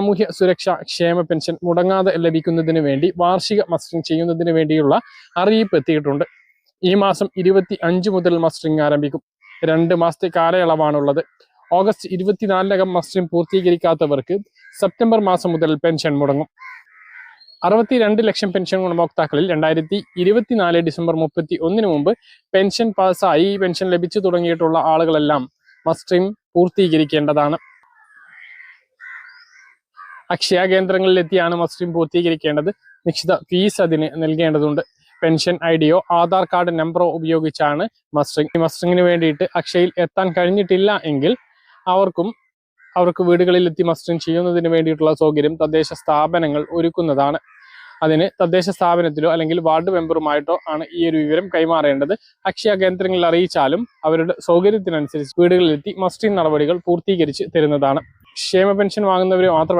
സാമൂഹ്യ സുരക്ഷാ ക്ഷേമ പെൻഷൻ മുടങ്ങാതെ ലഭിക്കുന്നതിന് വേണ്ടി വാർഷിക മസ്റ്ററിംഗ് ചെയ്യുന്നതിന് വേണ്ടിയുള്ള അറിയിപ്പ് എത്തിയിട്ടുണ്ട്. ഈ മാസം ഇരുപത്തി അഞ്ച് മുതൽ മസ്റ്ററിംഗ് ആരംഭിക്കും. രണ്ട് മാസത്തെ കാലയളവാണുള്ളത്. ഓഗസ്റ്റ് ഇരുപത്തിനാലിനകം മസ്റ്ററിംഗ് പൂർത്തീകരിക്കാത്തവർക്ക് സെപ്റ്റംബർ മാസം മുതൽ പെൻഷൻ മുടങ്ങും. അറുപത്തിരണ്ട് ലക്ഷം പെൻഷൻ ഗുണഭോക്താക്കളിൽ രണ്ടായിരത്തി ഇരുപത്തിനാല് ഡിസംബർ മുപ്പത്തി ഒന്നിന് മുമ്പ് പെൻഷൻ പാസ്സായി പെൻഷൻ ലഭിച്ചു തുടങ്ങിയിട്ടുള്ള ആളുകളെല്ലാം മസ്റ്ററിംഗ് പൂർത്തീകരിക്കേണ്ടതാണ്. അക്ഷയ കേന്ദ്രങ്ങളിൽ കേന്ദ്രങ്ങളിലെത്തിയാണ് മസ്റ്ററിംഗ് പൂർത്തീകരിക്കേണ്ടത്. നിശ്ചിത ഫീസ് അതിന് നൽകേണ്ടതുണ്ട്. പെൻഷൻ ഐ ഡിയോ ആധാർ കാർഡ് നമ്പറോ ഉപയോഗിച്ചാണ് മസ്റ്ററിംഗ് ഈ മസ്റ്ററിങ്ങിന് വേണ്ടിയിട്ട് അക്ഷയയിൽ എത്താൻ കഴിഞ്ഞിട്ടില്ല എങ്കിൽ അവർക്കും അവർക്ക് വീടുകളിലെത്തി മസ്റ്ററിംഗ് ചെയ്യുന്നതിന് വേണ്ടിയിട്ടുള്ള സൗകര്യം തദ്ദേശ സ്ഥാപനങ്ങൾ ഒരുക്കുന്നതാണ്. അതിന് തദ്ദേശ സ്ഥാപനത്തിലോ അല്ലെങ്കിൽ വാർഡ് മെമ്പറുമായിട്ടോ ആണ് ഈ ഒരു വിവരം കൈമാറേണ്ടത്. അക്ഷയ കേന്ദ്രങ്ങളിൽ അറിയിച്ചാലും അവരുടെ സൗകര്യത്തിനനുസരിച്ച് വീടുകളിലെത്തി മസ്റ്റിംഗ് നടപടികൾ പൂർത്തീകരിച്ച് തരുന്നതാണ്. ക്ഷേമ പെൻഷൻ വാങ്ങുന്നവരെ മാത്രമല്ല